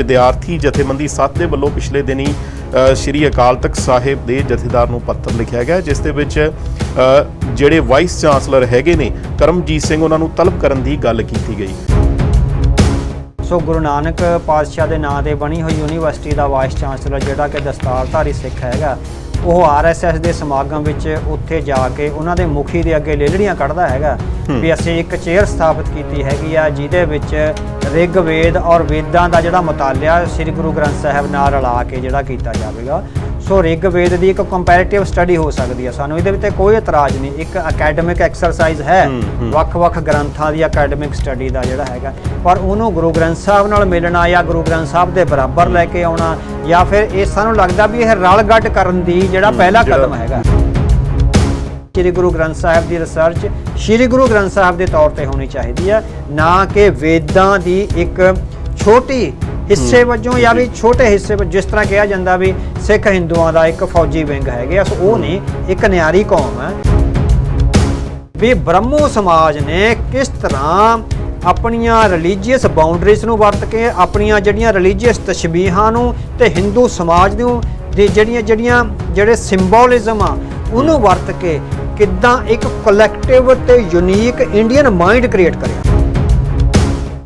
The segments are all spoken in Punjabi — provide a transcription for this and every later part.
ਵਿਦਿਆਰਥੀ ਜਥੇਬੰਦੀ ਸੱਤ ਦੇ ਵੱਲੋਂ ਪਿਛਲੇ ਦਿਨੀ ਸ਼੍ਰੀ ਅਕਾਲ ਤਖਤ ਸਾਹਿਬ ਦੇ ਜਥੇਦਾਰ ਨੂੰ ਪੱਤਰ ਲਿਖਿਆ ਗਿਆ, ਜਿਸ ਦੇ ਵਿੱਚ ਜਿਹੜੇ ਵਾਈਸ ਚਾਂਸਲਰ ਹੈਗੇ ਨੇ, ਕਰਮਜੀਤ ਸਿੰਘ ਉਹਨਾਂ ਨੂੰ ਤਲਬ ਕਰਨ ਦੀ ਗੱਲ ਕੀਤੀ ਗਈ। ਸੋ ਗੁਰੂ ਨਾਨਕ ਪਾਤਸ਼ਾਹ ਦੇ ਨਾਂ ਤੇ ਬਣੀ ਹੋਈ ਯੂਨੀਵਰਸਿਟੀ ਦਾ ਵਾਈਸ ਚਾਂਸਲਰ, ਜਿਹੜਾ ਕਿ ਦਸਤਾਰਧਾਰੀ ਸਿੱਖ ਹੈਗਾ। ਉਹ ਆਰਐਸਐਸ ਦੇ ਸਮਾਗਮ ਵਿੱਚ ਉੱਥੇ ਜਾ ਕੇ ਉਹਨਾਂ ਦੇ ਮੁਖੀ ਦੇ ਅੱਗੇ ਲੇਲੜੀਆਂ ਕੱਢਦਾ ਹੈਗਾ ਵੀ ਅਸੀਂ ਇੱਕ ਚੇਅਰ ਸਥਾਪਿਤ ਕੀਤੀ ਹੈਗੀ ਆ ਜਿਹਦੇ ਵਿੱਚ ਰਿਗ ਵੇਦ ਔਰ ਵੇਦਾਂ ਦਾ ਜਿਹੜਾ ਮੁਤਾਲਿਆ ਸ੍ਰੀ ਗੁਰੂ ਗ੍ਰੰਥ ਸਾਹਿਬ ਨਾਲ ਰਲਾ ਕੇ ਜਿਹੜਾ ਕੀਤਾ ਜਾਵੇਗਾ। ਸੋ ਰਿਗ ਵੇਦ ਦੀ ਇੱਕ ਕੰਪੈਰੀਟਿਵ ਸਟੱਡੀ ਹੋ ਸਕਦੀ ਹੈ ਸਾਨੂੰ ਇਹਦੇ ਵਿੱਚ ਕੋਈ ਇਤਰਾਜ਼ ਨਹੀਂ। ਇੱਕ ਅਕੈਡਮਿਕ ਐਕਸਰਸਾਈਜ਼ ਹੈ। ਵੱਖ-ਵੱਖ ਗ੍ਰੰਥਾਂ ਦੀ ਅਕੈਡਮਿਕ ਸਟੱਡੀ ਦਾ ਜਿਹੜਾ ਹੈਗਾ। ਪਰ ਉਹਨੂੰ ਗੁਰੂ ਗ੍ਰੰਥ ਸਾਹਿਬ ਨਾਲ ਮਿਲਣਾ ਜਾਂ ਗੁਰੂ ਗ੍ਰੰਥ ਸਾਹਿਬ ਦੇ ਬਰਾਬਰ ਲੈ ਕੇ ਆਉਣਾ ਜਾਂ ਫਿਰ ਇਹ ਸਾਨੂੰ ਲੱਗਦਾ ਵੀ ਇਹ ਰਲਗੱਡ ਕਰਨ ਦੀ ਜਿਹੜਾ ਪਹਿਲਾ ਕਦਮ ਹੈਗਾ। ਸ੍ਰੀ ਗੁਰੂ ਗ੍ਰੰਥ ਸਾਹਿਬ ਦੀ ਰਿਸਰਚ ਸ੍ਰੀ ਗੁਰੂ ਗ੍ਰੰਥ ਸਾਹਿਬ ਦੇ ਤੌਰ ਤੇ ਹੋਣੀ ਚਾਹੀਦੀ ਹੈ ਨਾ ਕਿ ਵੇਦਾਂ ਦੀ ਇੱਕ ਛੋਟੀ ਹਿੱਸੇ ਵਜੋਂ ਜਾਂ ਵੀ ਛੋਟੇ ਹਿੱਸੇ ਵਜੋਂ, ਜਿਸ ਤਰ੍ਹਾਂ ਕਿਹਾ ਜਾਂਦਾ ਵੀ ਸਿੱਖ ਹਿੰਦੂਆਂ ਦਾ ਇੱਕ ਫੌਜੀ ਵਿੰਗ ਹੈਗੇ ਆ, ਸੋ ਉਹ ਨਹੀਂ ਇੱਕ ਨਿਆਰੀ ਕੌਮ ਹੈ। ਵੀ ਬ੍ਰਹਮੋ ਸਮਾਜ ਨੇ ਕਿਸ ਤਰ੍ਹਾਂ ਆਪਣੀਆਂ ਰਿਲੀਜੀਅਸ ਬਾਉਂਡਰੀਜ਼ ਨੂੰ ਵਰਤ ਕੇ ਆਪਣੀਆਂ ਜਿਹੜੀਆਂ ਰਿਲੀਜੀਅਸ ਤਸ਼ਬੀਹਾਂ ਨੂੰ ਤੇ ਹਿੰਦੂ ਸਮਾਜ ਨੂੰ ਦੇ ਜਿਹੜੀਆਂ ਜਿਹੜੀਆਂ ਜਿਹੜੇ ਸਿੰਬੋਲਿਜ਼ਮ ਆ, ਉਹਨੂੰ ਵਰਤ ਕੇ ਕਿੱਦਾਂ ਇੱਕ ਕਲੈਕਟਿਵ ਤੇ ਯੂਨੀਕ ਇੰਡੀਅਨ ਮਾਈਂਡ ਕ੍ਰੀਏਟ ਕਰਿਆ।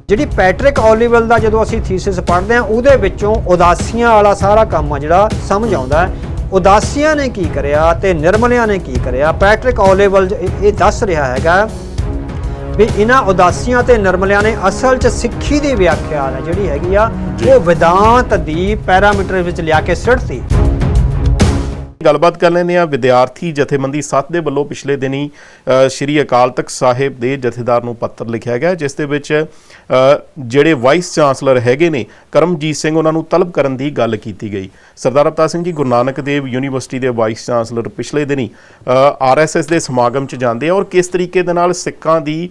ਜਿਹੜੀ ਪੈਟ੍ਰਿਕ ਓਲੀਵਲ ਦਾ ਜਦੋਂ ਅਸੀਂ ਥੀਸਿਸ ਪੜ੍ਹਦੇ ਹਾਂ ਉਹਦੇ ਵਿੱਚੋਂ ਉਦਾਸੀਆਂ ਵਾਲਾ ਸਾਰਾ ਕੰਮ ਆ ਜਿਹੜਾ ਸਮਝ ਆਉਂਦਾ ਹੈ। ਉਦਾਸੀਆਂ ਨੇ ਕੀ ਕਰਿਆ ਤੇ ਨਿਰਮਲਿਆਂ ਨੇ ਕੀ ਕਰਿਆ? ਪੈਟ੍ਰਿਕ ਓਲੀਵਲ ਇਹ ਦੱਸ ਰਿਹਾ ਹੈਗਾ ਵੀ ਇਹਨਾਂ ਉਦਾਸੀਆਂ ਤੇ ਨਿਰਮਲਿਆਂ ਨੇ ਅਸਲ 'ਚ ਸਿੱਖੀ ਦੀ ਵਿਆਖਿਆ ਜਿਹੜੀ ਹੈਗੀ ਆ। ਉਹ ਵਿਦਾਂਤ ਦੀ ਪੈਰਾਮੀਟਰ ਵਿੱਚ ਲਿਆ ਕੇ ਸਿੱਟਤੀ ਗੱਲਬਾਤ ਕਰ ਲੈਂਦੇ ਆ ਵਿਦਿਆਰਥੀ ਜਥੇਬੰਦੀ ਸੱਤ ਦੇ ਵੱਲੋਂ ਪਿਛਲੇ ਦਿਨੀ ਸ਼੍ਰੀ ਅਕਾਲ ਤਖਤ ਸਾਹਿਬ ਦੇ ਜਥੇਦਾਰ ਨੂੰ ਪੱਤਰ ਲਿਖਿਆ ਗਿਆ, ਜਿਸ ਦੇ ਵਿੱਚ ਜਿਹੜੇ ਵਾਈਸ ਚਾਂਸਲਰ ਹੈਗੇ ਨੇ, ਕਰਮਜੀਤ ਸਿੰਘ ਉਹਨਾਂ ਨੂੰ ਤਲਬ ਕਰਨ ਦੀ ਗੱਲ ਕੀਤੀ ਗਈ। ਸਰਦਾਰ ਅਵਤਾਰ ਸਿੰਘ ਜੀ, ਗੁਰੂ ਨਾਨਕ ਦੇਵ ਯੂਨੀਵਰਸਿਟੀ ਦੇ ਵਾਈਸ ਚਾਂਸਲਰ ਪਿਛਲੇ ਦਿਨੀ ਆਰਐਸਐਸ ਦੇ ਸਮਾਗਮ 'ਚ ਜਾਂਦੇ ਆ ਔਰ ਕਿਸ ਤਰੀਕੇ ਦੇ ਨਾਲ ਸਿੱਖਾਂ ਦੀ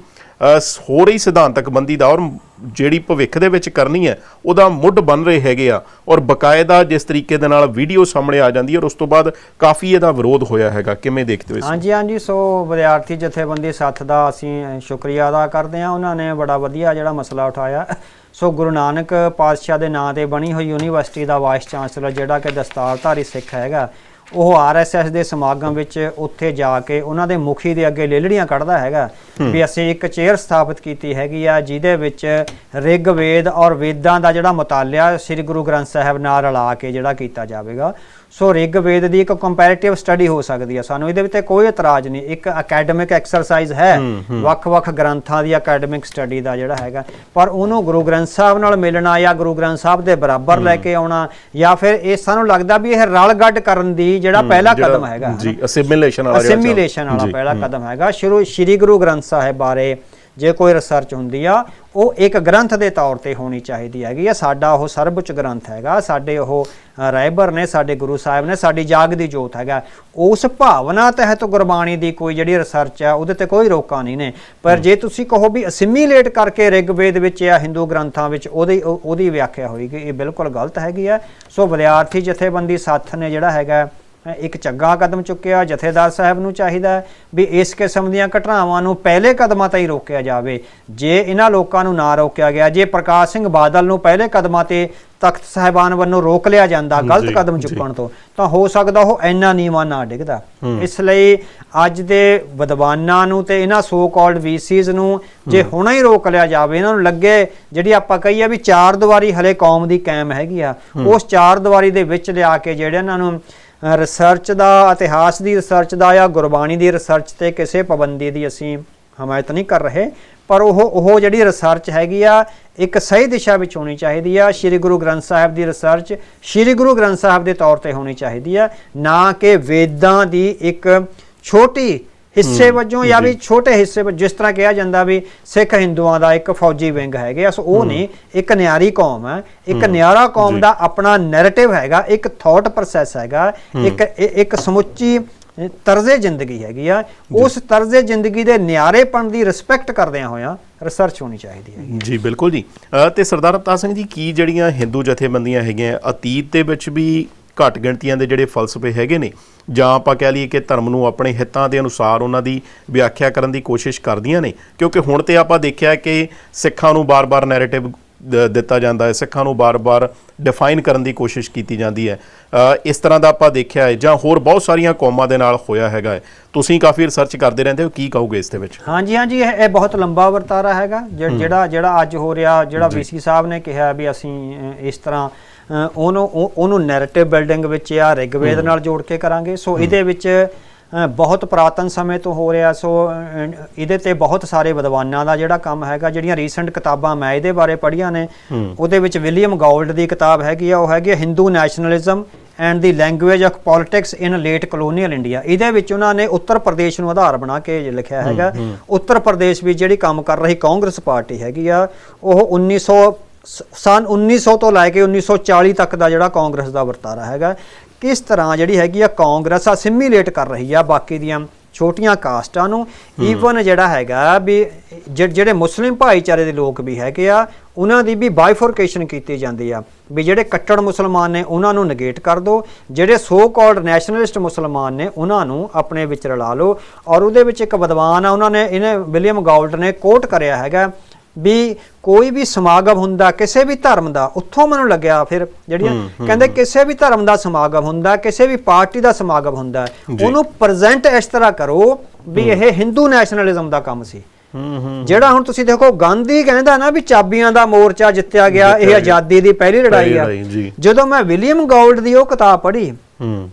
ਹੋ ਰਹੀ ਸਿਧਾਂਤਕ ਬੰਦੀ ਦਾ ਔਰ ਜਿਹੜੀ ਭਵਿੱਖ ਦੇ ਵਿੱਚ ਕਰਨੀ ਹੈ, ਉਹਦਾ ਮੁੱਢ ਬਣ ਰਹੇ ਹੈਗੇ ਆ। ਔਰ ਬਕਾਇਦਾ ਜਿਸ ਤਰੀਕੇ ਦੇ ਨਾਲ ਵੀਡੀਓ ਸਾਹਮਣੇ ਆ ਜਾਂਦੀ ਹੈ, ਔਰ ਉਸ ਤੋਂ ਬਾਅਦ ਕਾਫੀ ਇਹਦਾ ਵਿਰੋਧ ਹੋਇਆ ਹੈਗਾ। ਕਿਵੇਂ ਦੇਖਦੇ ਹੋ ਇਸ ਹਾਂਜੀ ਹਾਂਜੀ, ਸੋ ਵਿਦਿਆਰਥੀ ਜਥੇਬੰਦੀ ਸੱਥ ਦਾ ਅਸੀਂ ਸ਼ੁਕਰੀਆ ਅਦਾ ਕਰਦੇ ਹਾਂ। ਉਹਨਾਂ ਨੇ ਬੜਾ ਵਧੀਆ ਜਿਹੜਾ ਮਸਲਾ ਉਠਾਇਆ। ਸੋ ਗੁਰੂ ਨਾਨਕ ਪਾਤਸ਼ਾਹ ਦੇ ਨਾਂ ਤੇ ਬਣੀ ਹੋਈ ਯੂਨੀਵਰਸਿਟੀ ਦਾ ਵਾਈਸ ਚਾਂਸਲਰ, ਜਿਹੜਾ ਕਿ ਦਸਤਾਰਧਾਰੀ ਸਿੱਖ ਹੈਗਾ। ਉਹ ਆਰਐਸਐਸ ਦੇ ਸਮਾਗਮ ਵਿੱਚ ਉੱਥੇ ਜਾ ਕੇ ਉਹਨਾਂ ਦੇ ਮੁਖੀ ਦੇ ਅੱਗੇ ਲੇਲੜੀਆਂ ਕੱਢਦਾ ਹੈਗਾ ਵੀ ਅਸੀਂ ਇੱਕ ਚੇਅਰ ਸਥਾਪਿਤ ਕੀਤੀ ਹੈਗੀ ਆ ਜਿਹਦੇ ਵਿੱਚ ਰਿਗ ਵੇਦ ਔਰ ਵੇਦਾਂ ਦਾ ਜਿਹੜਾ ਮੁਤਾਲਿਆ ਸ੍ਰੀ ਗੁਰੂ ਗ੍ਰੰਥ ਸਾਹਿਬ ਨਾਲ ਰਲਾ ਕੇ ਜਿਹੜਾ ਕੀਤਾ ਜਾਵੇਗਾ। ਸੋ ਰਿਗ ਵੇਦ ਦੀ ਇੱਕ ਕੰਪੈਰੀਟਿਵ ਸਟੱਡੀ ਹੋ ਸਕਦੀ ਹੈ ਸਾਨੂੰ ਇਹਦੇ ਵਿੱਚ ਕੋਈ ਇਤਰਾਜ਼ ਨਹੀਂ। ਇੱਕ ਅਕੈਡਮਿਕ ਐਕਸਰਸਾਈਜ਼ ਹੈ। ਵੱਖ-ਵੱਖ ਗ੍ਰੰਥਾਂ ਦੀ ਅਕੈਡਮਿਕ ਸਟੱਡੀ ਦਾ ਜਿਹੜਾ ਹੈਗਾ। ਪਰ ਉਹਨੂੰ ਗੁਰੂ ਗ੍ਰੰਥ ਸਾਹਿਬ ਨਾਲ ਮਿਲਣਾ ਜਾਂ ਗੁਰੂ ਗ੍ਰੰਥ ਸਾਹਿਬ ਦੇ ਬਰਾਬਰ ਲੈ ਕੇ ਆਉਣਾ ਜਾਂ ਫਿਰ ਇਹ ਸਾਨੂੰ ਲੱਗਦਾ ਵੀ ਇਹ ਰਲਗੱਡ ਕਰਨ ਦੀ ਜਿਹੜਾ ਪਹਿਲਾ ਕਦਮ ਹੈਗਾ ਜੀ ਅਸਿਮੀਲੇਸ਼ਨ ਵਾਲਾ ਅਸਿਮੀਲੇਸ਼ਨ ਵਾਲਾ ਪਹਿਲਾ ਕਦਮ ਹੈਗਾ। ਸ਼ੁਰੂ ਸ੍ਰੀ ਗੁਰੂ ਗ੍ਰੰਥ ਸਾਹਿਬ ਬਾਰੇ ਜੇ ਕੋਈ ਰਿਸਰਚ ਹੁੰਦੀ ਆ ਉਹ ਇੱਕ ਗ੍ਰੰਥ ਦੇ ਤੌਰ ਤੇ ਹੋਣੀ ਚਾਹੀਦੀ ਹੈਗੀ ਆ। ਸਾਡਾ ਉਹ ਸਰਵਉੱਚ ਗ੍ਰੰਥ ਹੈਗਾ। ਸਾਡੇ ਉਹ ਅ, ਰਹਿਬਰ ਨੇ ਸਾਡੇ ਗੁਰੂ ਸਾਹਿਬ ਨੇ ਸਾਡੀ ਜਾਗ ਦੀ ਜੋਤ ਹੈਗਾ। ਉਸ ਭਾਵਨਾ ਤਹਿਤ ਗੁਰਬਾਣੀ ਦੀ ਕੋਈ ਜਿਹੜੀ ਰਿਸਰਚ ਆ ਉਹਦੇ ਤੇ ਕੋਈ ਰੋਕਾਂ ਨਹੀਂ ਨੇ। ਪਰ ਜੇ ਤੁਸੀਂ ਕਹੋ ਵੀ ਅਸਿਮੀਲੇਟ ਕਰਕੇ ਰਿਗਵੇਦ ਵਿੱਚ ਜਾਂ ਹਿੰਦੂ ਗ੍ਰੰਥਾਂ ਵਿੱਚ ਉਹਦੀ ਉਹ- ਉਹਦੀ ਵਿਆਖਿਆ ਹੋਏਗੀ ਇਹ ਬਿਲਕੁਲ ਗਲਤ ਹੈਗੀ ਆ। ਸੋ ਵਿਦਿਆਰਥੀ ਜਥੇਬੰਦੀ ਸਾਥ ਨੇ ਜਿਹੜਾ ਹੈਗਾ ਇੱਕ ਚੰਗਾ ਕਦਮ ਚੁੱਕਿਆ ਜਥੇਦਾਰ ਸਾਹਿਬ ਨੂੰ ਚਾਹੀਦਾ ਵੀ ਇਸ ਕਿਸਮ ਦੀਆਂ ਘਟਨਾਵਾਂ ਨੂੰ ਪਹਿਲੇ ਕਦਮਾਂ ਤੇ ਹੀ ਰੋਕਿਆ ਜਾਵੇ। ਜੇ ਇਹਨਾਂ ਲੋਕਾਂ ਨੂੰ ਨਾ ਰੋਕਿਆ ਗਿਆ ਜੇ ਪ੍ਰਕਾਸ਼ ਸਿੰਘ ਬਾਦਲ ਨੂੰ ਪਹਿਲੇ ਕਦਮਾਂ ਤੇ ਤਖਤ ਸਾਹਿਬਾਨ ਵੱਲੋਂ ਰੋਕ ਲਿਆ ਜਾਂਦਾ ਗਲਤ ਕਦਮ। ਚੁੱਕਣ ਤੋਂ ਤਾਂ ਹੋ ਸਕਦਾ ਉਹ ਇੰਨਾ ਨੀਵਾਂ ਨਾ ਡਿੱਗਦਾ। ਇਸ ਲਈ ਅੱਜ ਦੇ ਵਿਦਵਾਨਾਂ ਨੂੰ ਤੇ ਇਹਨਾਂ ਸੋ ਕਾਲਡ ਵੀਸੀਜ਼ ਨੂੰ ਜੇ ਹੁਣੇ ਹੀ ਰੋਕ ਲਿਆ ਜਾਵੇ ਇਹਨਾਂ ਨੂੰ ਲੱਗੇ ਜਿਹੜੀ ਆਪਾਂ ਕਹੀਏ ਵੀ ਚਾਰ ਦੀਵਾਰੀ ਹਲੇ ਕੌਮ ਦੀ ਕਾਇਮ ਹੈਗੀ ਆ ਉਸ ਚਾਰ ਦੀਵਾਰੀ ਦੇ ਵਿੱਚ ਲਿਆ ਕੇ ਜਿਹੜੇ ਇਹਨਾਂ ਨੂੰ ਰਿਸਰਚ ਦਾ, ਇਤਿਹਾਸ ਦੀ ਰਿਸਰਚ ਦਾ ਜਾਂ ਗੁਰਬਾਣੀ ਦੀ ਰਿਸਰਚ ਤੇ ਕਿਸੇ ਪਾਬੰਦੀ ਦੀ ਅਸੀਂ ਹਮਾਇਤ ਨਹੀਂ ਕਰ ਰਹੇ। ਪਰ ਉਹ ਉਹ ਜਿਹੜੀ ਰਿਸਰਚ ਹੈਗੀ ਆ, ਇੱਕ ਸਹੀ ਦਿਸ਼ਾ ਵਿੱਚ ਹੋਣੀ ਚਾਹੀਦੀ ਆ। ਸ੍ਰੀ ਗੁਰੂ ਗ੍ਰੰਥ ਸਾਹਿਬ ਦੀ ਰਿਸਰਚ ਸ੍ਰੀ ਗੁਰੂ ਗ੍ਰੰਥ ਸਾਹਿਬ ਦੇ ਤੌਰ ਤੇ ਹੋਣੀ ਚਾਹੀਦੀ ਆ। ਨਾ ਕਿ ਵੇਦਾਂ ਦੀ ਇੱਕ ਛੋਟੀ ਹਿੱਸੇ ਵਜੋਂ ਜਾਂ ਵੀ ਛੋਟੇ ਹਿੱਸੇ ਵਜੋਂ ਜਿਸ ਤਰ੍ਹਾਂ ਕਿਹਾ ਜਾਂਦਾ ਵੀ ਸਿੱਖ ਹਿੰਦੂਆਂ ਦਾ ਇੱਕ ਫੌਜੀ ਵਿੰਗ ਹੈਗੇ ਆ ਸੋ ਉਹ ਨਹੀਂ ਇੱਕ ਨਿਆਰੀ ਕੌਮ ਹੈ। ਇੱਕ ਨਿਆਰਾ ਕੌਮ। ਦਾ ਆਪਣਾ ਨੈਰੇਟਿਵ ਹੈਗਾ ਇੱਕ ਥਾਟ ਪ੍ਰੋਸੈਸ ਹੈਗਾ ਇੱਕ ਇੱਕ ਸਮੁੱਚੀ ਤਰਜ਼ੇ ਜ਼ਿੰਦਗੀ ਹੈਗੀ ਆ। ਉਸ ਤਰਜ਼ੇ ਜ਼ਿੰਦਗੀ ਦੇ ਨਿਆਰੇਪਣ ਦੀ ਰਿਸਪੈਕਟ ਕਰਦਿਆਂ ਹੋਇਆਂ ਰਿਸਰਚ ਹੋਣੀ ਚਾਹੀਦੀ ਹੈ ਜੀ ਬਿਲਕੁਲ ਜੀ। ਤੇ ਸਰਦਾਰ ਅਵਤਾਰ ਸਿੰਘ ਜੀ ਕੀ ਜਿਹੜੀਆਂ ਹਿੰਦੂ ਜਥੇਬੰਦੀਆਂ ਹੈਗੀਆਂ ਅਤੀਤ ਦੇ ਵਿੱਚ ਵੀ ਘੱਟ ਗਿਣਤੀਆਂ ਦੇ ਜਿਹੜੇ ਫਲਸਫੇ ਹੈਗੇ ਨੇ ਜਾਂ ਆਪਾਂ ਕਹਿ ਲਈਏ ਕਿ ਧਰਮ ਨੂੰ ਆਪਣੇ ਹਿੱਤਾਂ ਦੇ ਅਨੁਸਾਰ ਉਹਨਾਂ ਦੀ ਵਿਆਖਿਆ ਕਰਨ ਦੀ ਕੋਸ਼ਿਸ਼ ਕਰਦੀਆਂ ਨੇ ਕਿਉਂਕਿ ਹੁਣ ਤੇ ਆਪਾਂ ਦੇਖਿਆ ਕਿ ਸਿੱਖਾਂ ਨੂੰ ਬਾਰ-ਬਾਰ ਨੈਰੇਟਿਵ ਦਿੱਤਾ ਜਾਂਦਾ ਹੈ ਸਿੱਖਾਂ ਨੂੰ ਬਾਰ-ਬਾਰ ਡਿਫਾਈਨ ਕਰਨ ਦੀ ਕੋਸ਼ਿਸ਼ ਕੀਤੀ ਜਾਂਦੀ ਹੈ। ਇਸ ਤਰ੍ਹਾਂ ਦਾ ਆਪਾਂ ਦੇਖਿਆ ਹੈ ਜਾਂ ਹੋਰ ਬਹੁਤ ਸਾਰੀਆਂ ਕੌਮਾਂ ਦੇ ਨਾਲ ਹੋਇਆ ਹੈਗਾ ਹੈ। ਤੁਸੀਂ ਕਾਫੀ ਰਿਸਰਚ ਕਰਦੇ ਰਹਿੰਦੇ ਹੋ ਕੀ ਕਹੋਗੇ ਇਸ ਦੇ ਵਿੱਚ? ਹਾਂਜੀ ਹਾਂਜੀ ਇਹ ਬਹੁਤ ਲੰਬਾ ਵਰਤਾਰਾ ਹੈਗਾ ਜਿਹੜਾ ਜਿਹੜਾ ਅੱਜ ਹੋ ਰਿਹਾ ਜਿਹੜਾ ਵੀਸੀ ਸਾਹਿਬ ਨੇ ਕਿਹਾ ਵੀ ਅਸੀਂ ਇਸ ਤਰ੍ਹਾਂ ਉਹਨੂੰ ਉਹ- ਉਹਨੂੰ ਨੈਰੇਟਿਵ ਬਿਲਡਿੰਗ ਵਿੱਚ ਆ ਰਿਗਵੇਦ ਨਾਲ ਜੋੜ ਕੇ ਕਰਾਂਗੇ। ਸੋ ਇਹਦੇ ਵਿੱਚ ਬਹੁਤ ਪ੍ਰਾਤਨ ਸਮੇਂ ਤੋਂ ਹੋ ਰਿਹਾ। ਸੋ ਇਹਦੇ ਤੇ ਬਹੁਤ ਸਾਰੇ ਵਿਦਵਾਨਾਂ ਦਾ ਜਿਹੜਾ ਕੰਮ ਹੈਗਾ ਜਿਹੜੀਆਂ ਰੀਸੈਂਟ ਕਿਤਾਬਾਂ ਮੈਂ ਇਹਦੇ ਬਾਰੇ ਪੜ੍ਹੀਆਂ ਨੇ ਉਹਦੇ ਵਿੱਚ ਵਿਲੀਅਮ ਗਾਲਡ ਦੀ ਕਿਤਾਬ ਹੈਗੀ ਆ ਉਹ ਹੈਗੀ ਆ Hindu nationalism and the language of politics in late colonial India ਇਹਦੇ ਵਿੱਚ ਉਹਨਾਂ ਨੇ ਉੱਤਰ ਪ੍ਰਦੇਸ਼ ਨੂੰ ਆਧਾਰ ਬਣਾ ਕੇ ਲਿਖਿਆ ਹੈਗਾ। ਉੱਤਰ ਪ੍ਰਦੇਸ਼ ਵਿੱਚ ਜਿਹੜੀ ਕੰਮ ਕਰ ਰਹੀ ਕਾਂਗਰਸ ਪਾਰਟੀ ਹੈਗੀ ਆ ਉਹ 1900 ਸ- ਸਨ 1900 ਤੋਂ ਲੈ ਕੇ 1940 ਤੱਕ ਦਾ ਜਿਹੜਾ ਕਾਂਗਰਸ ਦਾ ਵਰਤਾਰਾ ਹੈਗਾ। ਕਿਸ ਤਰ੍ਹਾਂ ਜਿਹੜੀ ਹੈਗੀ ਆ ਕਾਂਗਰਸ ਅਸਿਮੀਲੇਟ ਕਰ ਰਹੀ ਆ ਬਾਕੀ ਦੀਆਂ ਛੋਟੀਆਂ ਕਾਸਟਾਂ ਨੂੰ। ਈਵਨ ਜਿਹੜਾ ਹੈਗਾ ਵੀ ਜਿਹੜੇ ਮੁਸਲਿਮ ਭਾਈਚਾਰੇ ਦੇ ਲੋਕ ਵੀ ਹੈਗੇ ਆ ਉਹਨਾਂ ਦੀ ਵੀ ਬਾਈਫੋਰਕੇਸ਼ਨ ਕੀਤੀ ਜਾਂਦੀ ਆ। ਵੀ ਜਿਹੜੇ ਕੱਟੜ ਮੁਸਲਮਾਨ ਨੇ ਉਹਨਾਂ ਨੂੰ ਨੇਗੇਟ ਕਰ ਦਿਓ ਜਿਹੜੇ ਸੋ ਕਾਲਡ ਨੈਸ਼ਨਲਿਸਟ ਮੁਸਲਮਾਨ ਨੇ ਉਹਨਾਂ ਨੂੰ ਆਪਣੇ ਵਿੱਚ ਰਲਾ ਲਓ। ਔਰ ਉਹਦੇ ਵਿੱਚ ਇੱਕ ਵਿਦਵਾਨ ਆ ਉਹਨਾਂ ਨੇ ਇਹਨੇ ਵਿਲੀਅਮ ਗਾਲਡ ਨੇ ਕੋਟ ਕਰਿਆ ਹੈਗਾ ਵੀ ਕੋਈ ਵੀ ਸਮਾਗਮ ਹੁੰਦਾ ਕਿਸੇ ਵੀ ਧਰਮ ਦਾ ਉੱਥੋਂ ਮੈਨੂੰ ਲੱਗਿਆ ਫਿਰ ਜਿਹੜੀਆਂ ਕਹਿੰਦੇ ਕਿਸੇ ਵੀ ਧਰਮ ਦਾ ਸਮਾਗਮ ਹੁੰਦਾ ਕਿਸੇ ਵੀ ਪਾਰਟੀ ਦਾ ਸਮਾਗਮ ਹੁੰਦਾ। ਉਹਨੂੰ ਪ੍ਰੈਜ਼ੈਂਟ ਇਸ ਤਰ੍ਹਾਂ ਕਰੋ ਵੀ ਇਹ ਹਿੰਦੂ ਨੈਸ਼ਨਲਿਜ਼ਮ ਦਾ ਕੰਮ ਸੀ ਜਿਹੜਾ ਹੁਣ ਤੁਸੀਂ ਦੇਖੋ ਗਾਂਧੀ ਕਹਿੰਦਾ ਨਾ ਵੀ ਚਾਬੀਆਂ ਦਾ ਮੋਰਚਾ ਜਿੱਤਿਆ ਗਿਆ ਇਹ। ਆਜ਼ਾਦੀ ਦੀ ਪਹਿਲੀ ਲੜਾਈ ਆ। ਜਦੋਂ ਮੈਂ ਵਿਲੀਅਮ ਗਾਲਡ ਦੀ ਉਹ ਕਿਤਾਬ ਪੜ੍ਹੀ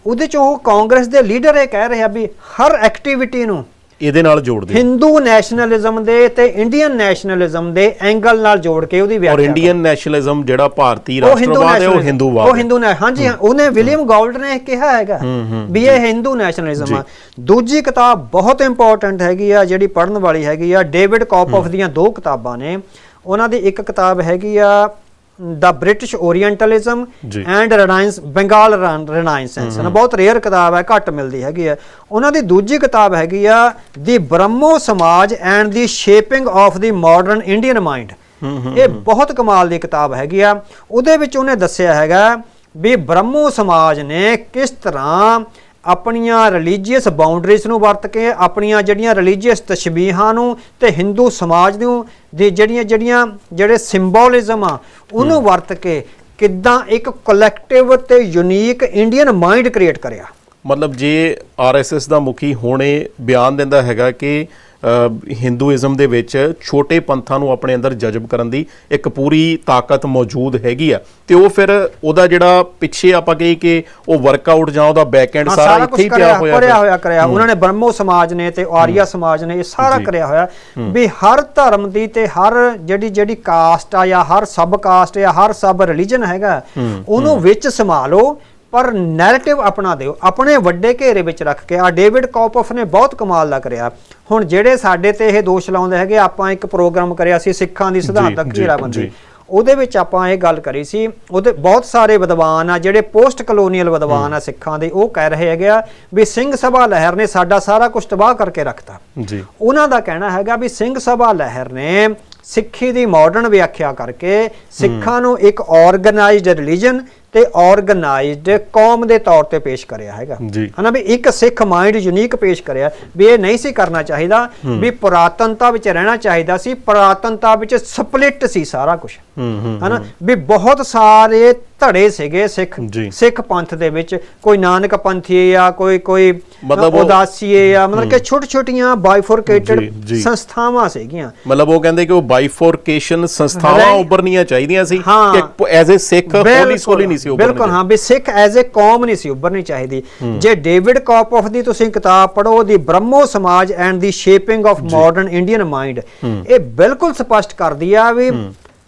ਉਹਦੇ ਚ ਉਹ ਕਾਂਗਰਸ ਦੇ ਲੀਡਰ ਇਹ ਕਹਿ ਰਿਹਾ ਵੀ ਹਰ ਐਕਟੀਵਿਟੀ ਨੂੰ ਇਹਦੇ ਨਾਲ ਜੋੜਦੇ ਹਿੰਦੂ ਨੈਸ਼ਨਲਿਜ਼ਮ ਦੇ ਤੇ ਇੰਡੀਅਨ ਨੈਸ਼ਨਲਿਜ਼ਮ ਦੇ ਐਂਗਲ ਨਾਲ ਜੋੜ ਕੇ ਉਹਦੀ ਔਰ ਵਿਆਖਿਆ ਇੰਡੀਅਨ ਨੈਸ਼ਨਲਿਜ਼ਮ ਜਿਹੜਾ ਭਾਰਤੀ ਰਾਸ਼ਟਰਵਾਦ ਹੈ ਉਹ ਹਿੰਦੂਵਾਦ ਉਹ ਹਿੰਦੂ ਨੇ ਹਾਂਜੀ ਉਹਨੇ ਵਿਲੀਅਮ ਗਾਲਡ ਨੇ ਕਿਹਾ ਹੈਗਾ ਵੀ ਇਹ ਹਿੰਦੂ ਨੈਸ਼ਨਲਿਜ਼ਮ ਆ। ਦੂਜੀ ਕਿਤਾਬ ਬਹੁਤ ਇੰਪੋਰਟੈਂਟ ਹੈਗੀ ਆ ਜਿਹੜੀ ਪੜ੍ਹਨ ਵਾਲੀ ਹੈਗੀ ਆ ਡੇਵਿਡ ਕਾਪਫ ਦੀਆਂ ਦੋ ਕਿਤਾਬਾਂ ਨੇ। ਉਹਨਾਂ ਦੀ ਇੱਕ ਕਿਤਾਬ ਹੈਗੀ ਆ the British Orientalism. And renaissance Bengal renaissance ਨਾ। ਬਹੁਤ ਰੇਅਰ ਕਿਤਾਬ ਹੈ ਘੱਟ ਮਿਲਦੀ ਹੈਗੀ ਆ ਉਹਨਾਂ ਦੀ ਦੂਜੀ ਕਿਤਾਬ ਹੈਗੀ ਆ the Brahmo Samaj and the shaping of the modern Indian mind ਇਹ ਬਹੁਤ ਕਮਾਲ ਦੀ ਕਿਤਾਬ ਹੈਗੀ ਆ। ਉਹਦੇ ਵਿੱਚ ਉਹਨੇ ਦੱਸਿਆ ਹੈਗਾ ਵੀ ਬ੍ਰਹਮੋ ਸਮਾਜ ਨੇ ਕਿਸ ਤਰ੍ਹਾਂ ਆਪਣੀਆਂ ਰਿਲੀਜੀਅਸ ਬਾਉਂਡਰੀਜ਼ ਨੂੰ ਵਰਤ ਕੇ ਆਪਣੀਆਂ ਜਿਹੜੀਆਂ ਰਿਲੀਜੀਅਸ ਤਸ਼ਬੀਹਾਂ ਨੂੰ ਤੇ ਹਿੰਦੂ ਸਮਾਜ ਨੂੰ ਦੀ ਜਿਹੜੀਆਂ ਜਿਹੜੀਆਂ ਜਿਹੜੇ ਸਿੰਬੋਲਿਜ਼ਮ ਆ ਉਹਨੂੰ ਵਰਤ ਕੇ ਕਿੱਦਾਂ ਇੱਕ ਕਲੈਕਟਿਵ ਤੇ ਯੂਨੀਕ ਇੰਡੀਅਨ ਮਾਈਂਡ ਕ੍ਰੀਏਟ ਕਰਿਆ। ਮਤਲਬ ਜੇ ਆਰਐਸਐਸ ਦਾ ਮੁਖੀ ਹੋਣੇ ਬਿਆਨ ਦਿੰਦਾ ਹੈਗਾ ਕਿ ਹਿੰਦੂਇਜ਼ਮ ਦੇ ਵਿੱਚ ਛੋਟੇ ਪੰਥਾਂ ਨੂੰ ਆਪਣੇ ਅੰਦਰ ਜਜ਼ਬ ਕਰਨ ਦੀ ਇੱਕ ਪੂਰੀ ਤਾਕਤ ਮੌਜੂਦ ਹੈਗੀ ਆ। ਤੇ ਉਹ ਫਿਰ ਉਹਦਾ ਜਿਹੜਾ ਪਿੱਛੇ ਆਪਾਂ ਕਹੀ ਕਿ ਉਹ ਵਰਕਆਊਟ ਜਾਂ ਉਹਦਾ ਬੈਕਐਂਡ ਸਾਰਾ ਇੱਥੇ ਹੀ ਪਿਆ ਹੋਇਆ ਕਰਿਆ। ਹੋਇਆ ਕਰਿਆ। ਉਹਨਾਂ ਨੇ ਬ੍ਰਹਮੋ ਸਮਾਜ ਨੇ ਤੇ ਆਰੀਆ ਸਮਾਜ ਨੇ ਇਹ ਸਾਰਾ। ਕਰਿਆ ਹੋਇਆ। ਵੀ ਹਰ ਧਰਮ ਦੀ ਤੇ ਹਰ ਜਿਹੜੀ ਜਿਹੜੀ ਕਾਸਟ ਆ ਜਾਂ ਹਰ ਸਬ ਕਾਸਟ ਜਾਂ ਹਰ ਸਬ ਰਿਲੀਜਨ ਹੈਗਾ ਉਹਨੂੰ ਵਿੱਚ ਸੰਭਾਲੋ। ਪਰ ਨੈਰੇਟਿਵ ਆਪਣਾ ਦਿਓ ਆਪਣੇ ਵੱਡੇ ਘੇਰੇ ਵਿੱਚ ਰੱਖ ਕੇ। ਆ ਡੇਵਿਡ ਕਾਪਫ ਨੇ ਬਹੁਤ ਕਮਾਲ ਦਾ ਕਰਿਆ ਹੁਣ ਜਿਹੜੇ ਸਾਡੇ ਤੇ ਇਹ ਦੋਸ਼ ਲਾਉਂਦੇ ਹੈਗੇ ਆਪਾਂ ਇੱਕ ਪ੍ਰੋਗਰਾਮ ਕਰਿਆ ਸੀ ਸਿੱਖਾਂ ਦੀ ਸਿਧਾਂਤਕ ਘੇਰਾਬੰਦੀ। ਉਹਦੇ ਵਿੱਚ ਆਪਾਂ ਇਹ ਗੱਲ ਕਰੀ ਸੀ ਉਹਦੇ ਬਹੁਤ ਸਾਰੇ ਵਿਦਵਾਨ ਆ ਜਿਹੜੇ ਪੋਸਟ ਕਲੋਨੀਅਲ ਵਿਦਵਾਨ ਆ ਸਿੱਖਾਂ ਦੇ ਉਹ ਕਹਿ ਰਹੇ ਹੈਗੇ ਆ ਵੀ ਸਿੰਘ ਸਭਾ ਲਹਿਰ ਨੇ ਸਾਡਾ ਸਾਰਾ ਕੁਝ ਤਬਾਹ ਕਰਕੇ ਰੱਖਤਾ। ਜੀ। ਉਹਨਾਂ ਦਾ ਕਹਿਣਾ ਹੈਗਾ ਵੀ ਸਿੰਘ ਸਭਾ ਲਹਿਰ ਨੇ ਸਿੱਖੀ ਦੀ ਮਾਡਰਨ ਵਿਆਖਿਆ ਕਰਕੇ ਸਿੱਖਾਂ ਨੂੰ ਇੱਕ ਆਰਗੇਨਾਈਜ਼ਡ ਰਿਲੀਜਨ ਤੇ ਆਰਗੇਨਾਈਜ਼ਡ ਕੌਮ ਦੇ ਤੌਰ ਤੇ ਪੇਸ਼ ਕਰਿਆ ਹੈਗਾ। ਹਨਾ ਵੀ ਇੱਕ ਸਿੱਖ ਮਾਈਂਡ ਯੂਨੀਕ ਪੇਸ਼ ਕਰਿਆ ਵੀ ਇਹ ਨਹੀਂ ਸੀ ਕਰਨਾ ਚਾਹੀਦਾ ਵੀ ਪੁਰਾਤਨਤਾ ਵਿੱਚ ਰਹਿਣਾ ਚਾਹੀਦਾ ਸੀ ਪੁਰਾਤਨਤਾ ਵਿੱਚ ਸਪਲਿਟ ਸੀ ਸਾਰਾ ਕੁਝ ਹਨਾ ਵੀ ਬਹੁਤ ਸਾਰੇ ਧੜੇ ਸੀਗੇ ਸਿੱਖ। ਸਿੱਖ ਪੰਥ ਦੇ ਵਿੱਚ ਕੋਈ ਨਾਨਕ ਪੰਥੀ ਆ ਕੋਈ ਕੋਈ ਉਦਾਸੀਏ ਆ ਮਤਲਬ ਕਿ ਛੋਟ ਛੋਟੀਆਂ ਬਾਈਫੋਰਕੇਟਡ। ਸੰਸਥਾਵਾਂ ਸੀਗੀਆਂ ਮਤਲਬ ਉਹ ਕਹਿੰਦੇ ਕਿ ਉਹ ਬਾਈਫੋਰਕੇਸ਼ਨ ਸੰਸਥਾਵਾਂ. ਉੱਭਰਨੀਆਂ ਚਾਹੀਦੀਆਂ ਸੀ। ਕਿ ਐਜ਼ ਅ ਸਿੱਖ ਹੋਲੀ ਸੋਲੀ ਨਹੀਂ ਸੀ ਉੱਭਰਨੀ ਬਿਲਕੁਲ ਹਾਂ ਵੀ ਸਿੱਖ ਐਜ਼ ਅ ਕੌਮ ਨਹੀਂ ਸੀ ਉੱਭਰਨੀ ਚਾਹੀਦੀ ਜੇ ਡੇਵਿਡ ਕਾਪਫ ਦੀ ਤੁਸੀਂ ਕਿਤਾਬ ਪੜੋ the Brahmo Samaj and the shaping of modern Indian mind ਇਹ ਬਿਲਕੁਲ ਸਪਸ਼ਟ ਕਰਦੀ ਆ ਵੀ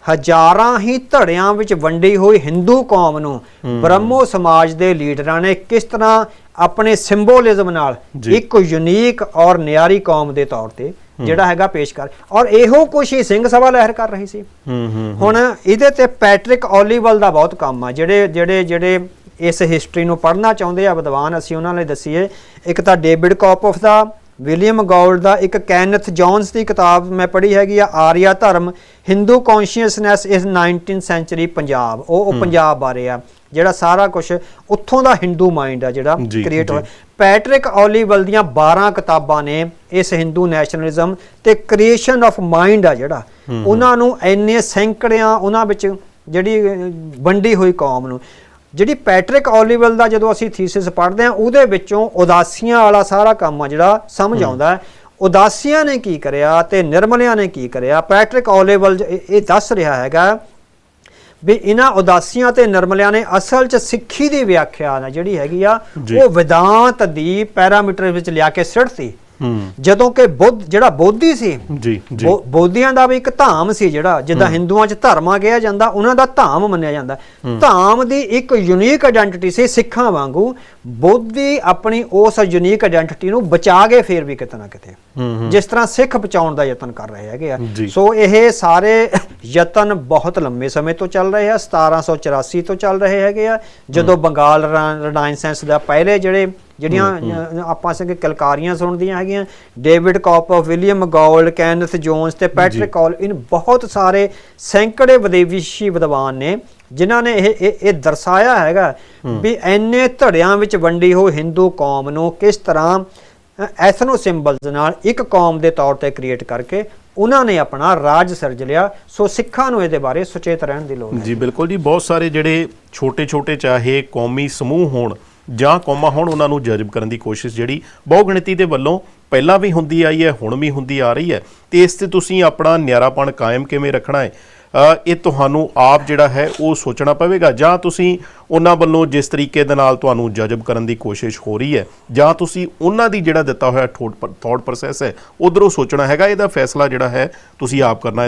ਹਜ਼ਾਰਾਂ ਹੀ ਧੜਿਆਂ ਵਿੱਚ ਵੰਡੀ ਹੋਈ ਹਿੰਦੂ ਕੌਮ ਨੂੰ ਬ੍ਰਹਮੋ ਸਮਾਜ ਦੇ ਲੀਡਰਾਂ ਨੇ ਕਿਸ ਤਰ੍ਹਾਂ ਆਪਣੇ ਸਿੰਬੋਲਿਜ਼ਮ ਨਾਲ। ਇੱਕ ਯੂਨੀਕ ਔਰ ਨਿਆਰੀ ਕੌਮ ਦੇ ਤੌਰ ਤੇ ਜਿਹੜਾ ਹੈਗਾ ਪੇਸ਼ ਕਰ ਔਰ ਇਹੋ ਕੁਛ ਹੀ ਸਿੰਘ ਸਭਾ ਲਹਿਰ ਕਰ ਰਹੀ ਸੀ। ਹੁਣ ਇਹਦੇ ਤੇ ਪੈਟ੍ਰਿਕ ਓਲੀਵਲ ਦਾ ਬਹੁਤ ਕੰਮ ਆ। ਜਿਹੜੇ ਜਿਹੜੇ ਜਿਹੜੇ ਇਸ ਹਿਸਟਰੀ ਨੂੰ ਪੜ੍ਹਨਾ ਚਾਹੁੰਦੇ ਆ ਵਿਦਵਾਨ ਅਸੀਂ ਉਹਨਾਂ ਲਈ ਦਸੀਏ। ਇੱਕ ਤਾਂ ਡੇਵਿਡ ਕਾਪਫ ਦਾ ਵਿਲੀਅਮ ਗੌਲਡ ਦਾ ਇੱਕ ਕੈਨਥ ਜੌਨਸ ਦੀ ਕਿਤਾਬ ਮੈਂ ਪੜ੍ਹੀ ਹੈਗੀ ਆ ਆਰੀਆ ਧਰਮ ਹਿੰਦੂ ਕੌਨਸ਼ੀਅਸਨੈਸ ਇਸ 19th ਸੈਂਚੁਰੀ ਪੰਜਾਬ। ਉਹ ਉਹ ਪੰਜਾਬ ਬਾਰੇ ਆ ਜਿਹੜਾ ਸਾਰਾ ਕੁਝ ਉੱਥੋਂ ਦਾ ਹਿੰਦੂ ਮਾਈਂਡ ਆ ਜਿਹੜਾ ਕ੍ਰੀਏਟ। ਹੋਇਆ। ਪੈਟਰਿਕ ਓਲੀਵਲ ਦੀਆਂ 12 ਕਿਤਾਬਾਂ ਨੇ ਇਸ ਹਿੰਦੂ ਨੈਸ਼ਨਲਿਜ਼ਮ ਤੇ ਕ੍ਰੀਏਸ਼ਨ ਆਫ ਮਾਈਂਡ ਆ ਜਿਹੜਾ। ਉਹਨਾਂ ਨੂੰ ਐਨੇ ਸੈਂਕੜਿਆਂ ਉਹਨਾਂ ਵਿੱਚ ਜਿਹੜੀ ਵੰਡੀ ਹੋਈ ਕੌਮ ਨੂੰ। ਜਿਹੜੀ ਪੈਟਰਿਕ ਓਲੀਵਲ ਦਾ ਜਦੋਂ ਅਸੀਂ ਥੀਸਿਸ ਪੜ੍ਹਦੇ ਆ ਉਹਦੇ ਵਿੱਚੋਂ ਉਦਾਸੀਆਂ ਵਾਲਾ ਸਾਰਾ ਕੰਮ ਆ ਜਿਹੜਾ ਸਮਝ ਆਉਂਦਾ ਉਦਾਸੀਆਂ ਨੇ ਕੀ ਕਰਿਆ ਤੇ ਨਿਰਮਲਿਆਂ ਨੇ ਕੀ ਕਰਿਆ? ਪੈਟਰਿਕ ਓਲੀਵਲ ਇਹ ਦੱਸ ਰਿਹਾ ਹੈਗਾ ਵੀ ਇਹਨਾਂ ਉਦਾਸੀਆਂ ਤੇ ਨਿਰਮਲਿਆਂ ਨੇ ਅਸਲ 'ਚ ਸਿੱਖੀ ਦੀ ਵਿਆਖਿਆ ਨਾ ਜਿਹੜੀ ਹੈਗੀ ਆ। ਉਹ ਵਿਦਾਂਤ ਦੀ ਪੈਰਾਮੀਟਰ ਵਿੱਚ ਲਿਆ ਕੇ ਸਿੱਟਤੀ ਹੂੰ ਜਦੋਂ ਕਿ ਬੁੱਧ ਜਿਹੜਾ ਬੋਧੀ ਸੀ ਜੀ ਜੀ। ਬੋਧੀਆਂ ਦਾ ਵੀ ਇੱਕ ਧਾਮ ਸੀ ਜਿਹੜਾ ਜਿੱਦਾਂ ਹਿੰਦੂਆਂ 'ਚ ਧਰਮਾ ਕਿਹਾ ਜਾਂਦਾ ਉਹਨਾਂ ਦਾ ਧਾਮ ਮੰਨਿਆ ਜਾਂਦਾ। ਧਾਮ ਦੀ ਇੱਕ ਯੂਨੀਕ ਆਇਡੈਂਟੀਟੀ ਸੀ ਸਿੱਖਾਂ ਵਾਂਗੂ। ਬੋਧੀ ਆਪਣੀ ਉਸ ਯੂਨੀਕ ਆਇਡੈਂਟੀਟੀ ਨੂੰ ਬਚਾ ਕੇ ਫੇਰ ਵੀ ਕਿਤੇ ਨਾ ਕਿਤੇ। ਜਿਸ ਤਰ੍ਹਾਂ ਸਿੱਖ ਬਚਾਉਣ ਦਾ ਯਤਨ ਕਰ ਰਹੇ ਹੈਗੇ ਆ। ਸੋ ਇਹ ਸਾਰੇ ਯਤਨ ਬਹੁਤ ਲੰਮੇ ਸਮੇਂ ਤੋਂ ਚੱਲ ਰਹੇ ਆ 1784 ਤੋਂ ਚੱਲ ਰਹੇ ਹੈਗੇ ਆ। ਜਦੋਂ ਬੰਗਾਲ ਰਨਾਇਸੈਂਸ ਦਾ ਪਹਿਲੇ ਜਿਹੜੇ ਜਿਹੜੀਆਂ ਆਪਾਂ ਸੰਗੇ ਕਲਕਾਰੀਆਂ ਸੁਣਦੀਆਂ ਹੈਗੀਆਂ। David Kopf William Gould Kenneth Jones ਤੇ ਪੈਟਰਿਕ ਕੌਲ ਇਨ ਬਹੁਤ ਸਾਰੇ ਸੈਂਕੜੇ ਵਿਦੇਸ਼ੀ ਵਿਦਵਾਨ ਨੇ ਜਿਨ੍ਹਾਂ ਨੇ ਇਹ ਇਹ ਦਰਸਾਇਆ ਹੈਗਾ ਵੀ ਐਨੇ ਧੜਿਆਂ ਵਿੱਚ ਵੰਡੀ ਹੋਈ ਹਿੰਦੂ ਕੌਮ ਨੂੰ ਕਿਸ ਤਰ੍ਹਾਂ ਐਥਨੋ ਸਿੰਬਲਸ ਨਾਲ ਇੱਕ ਕੌਮ ਦੇ ਤੌਰ ਤੇ ਕ੍ਰੀਏਟ ਕਰਕੇ ਉਹਨਾਂ ਨੇ ਆਪਣਾ ਰਾਜ ਸਿਰਜ ਲਿਆ ਸੋ ਸਿੱਖਾਂ ਨੂੰ ਇਹਦੇ ਬਾਰੇ ਸੁਚੇਤ ਰਹਿਣ ਦੀ ਲੋੜ ਹੈ। ਜੀ ਬਿਲਕੁਲ ਜੀ। ਬਹੁਤ ਸਾਰੇ ਜਿਹੜੇ ਛੋਟੇ-ਛੋਟੇ ਚਾਹੇ ਕੌਮੀ ਸਮੂਹ ਹੋਣ ਜਾਂ ਕੌਮਾਂ ਹੋਣ ਉਹਨਾਂ ਨੂੰ ਜਜ਼ਬ ਕਰਨ ਦੀ ਕੋਸ਼ਿਸ਼ ਜਿਹੜੀ ਬਹੁਗਿਣਤੀ ਦੇ ਵੱਲੋਂ ਪਹਿਲਾਂ ਵੀ ਹੁੰਦੀ ਆਈ ਹੈ, ਹੁਣ ਵੀ ਹੁੰਦੀ ਆ ਰਹੀ ਹੈ, ਤੇ ਇਸ ਤੇ ਤੁਸੀਂ ਆਪਣਾ ਨਿਆਰਾਪਣ ਕਾਇਮ ਕਿਵੇਂ ਰੱਖਣਾ ਹੈ? ਇਹ ਤੁਹਾਨੂੰ ਆਪ ਜਿਹੜਾ ਹੈ ਉਹ ਸੋਚਣਾ ਪਵੇਗਾ ਜਾਂ ਤੁਸੀਂ ਉਹਨਾਂ ਵੱਲੋਂ ਜਿਸ ਤਰੀਕੇ ਦੇ ਨਾਲ ਤੁਹਾਨੂੰ ਜਜ਼ਬ ਕਰਨ ਦੀ ਕੋਸ਼ਿਸ਼ ਹੋ ਰਹੀ ਹੈ, ਜਾਂ ਤੁਸੀਂ ਉਹਨਾਂ ਦੀ ਜਿਹੜਾ ਦਿੱਤਾ ਹੋਇਆ ਥੋਟ ਪ੍ਰੋਸੈਸ ਹੈ, ਉਧਰੋਂ ਸੋਚਣਾ ਹੈਗਾ, ਇਹਦਾ ਫੈਸਲਾ ਜਿਹੜਾ ਹੈ ਤੁਸੀਂ ਆਪ ਕਰਨਾ